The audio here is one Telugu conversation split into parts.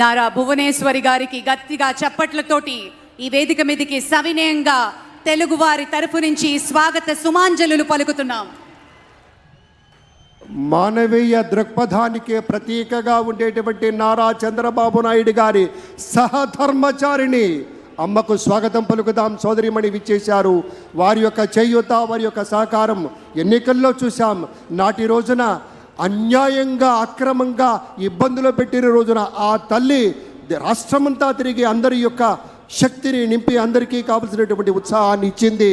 నారా భువనేశ్వరి గారికి గట్టిగా చప్పట్లతోటి ఈ వేదిక మీదకి సవినయంగా తెలుగువారి తరఫు నుంచి స్వాగత సుమాంజలులు పలుకుతున్నాం. మానవీయ దృక్పథానికి ప్రతీకగా ఉండేటువంటి నారా చంద్రబాబు నాయుడు గారి సహధర్మచారిణి అమ్మకు స్వాగతం పలుకుదాం సోదరిమణి విచ్చేశారు. వారి యొక్క చేయూత వారి యొక్క సహకారం ఎన్నికల్లో చూశాం. నాటి రోజున అన్యాయంగా అక్రమంగా ఇబ్బందులు పెట్టిన రోజున ఆ తల్లి రాష్ట్రమంతా తిరిగి అందరి యొక్క శక్తిని నింపి అందరికీ కావలసినటువంటి ఉత్సాహాన్ని ఇచ్చింది.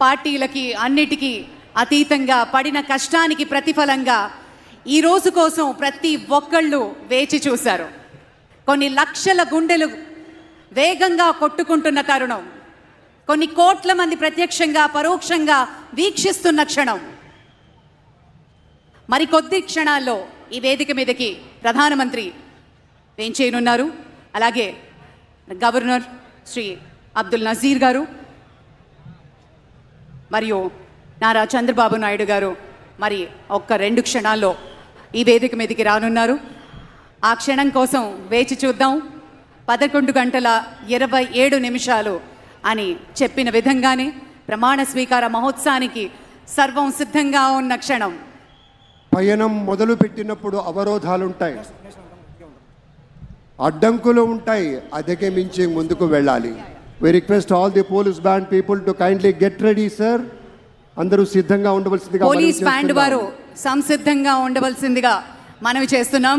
పార్టీలకి అన్నిటికీ అతీతంగా పడిన కష్టానికి ప్రతిఫలంగా ఈ రోజు కోసం ప్రతి ఒక్కళ్ళు వేచి చూశారు. కొన్ని లక్షల గుండెలు వేగంగా కొట్టుకుంటున్న తరుణం. కొన్ని కోట్ల మంది ప్రత్యక్షంగా పరోక్షంగా వీక్షిస్తున్న క్షణం. మరి కొద్ది క్షణాల్లో ఈ వేదిక మీదకి ప్రధానమంత్రి వేంచేయనున్నారు అలాగే గవర్నర్ శ్రీ అబ్దుల్ నజీర్ గారు మరియు నారా చంద్రబాబు నాయుడు గారు మరి ఒక్క రెండు క్షణాల్లో ఈ వేదిక మీదకి రానున్నారు. ఆ క్షణం కోసం వేచి చూద్దాం. పదకొండు గంటల ఇరవై ఏడు నిమిషాలు అని చెప్పిన విధంగానే ప్రమాణ స్వీకార మహోత్సవానికి సర్వం సిద్ధంగా ఉన్న క్షణం. పయనం మొదలు పెట్టినప్పుడు అవరోధాలుంటాయి. అడ్డంకులు ఉంటాయి. అధిగమించి ముందుకు వెళ్ళాలి. We request all the police band people to kindly get ready sir అందరూ సిద్ధంగా ఉండవలసిందిగా పోలీస్ బ్యాండ్. వారు సంసిద్ధంగా ఉండవలసిందిగా మనవి చేస్తున్నాం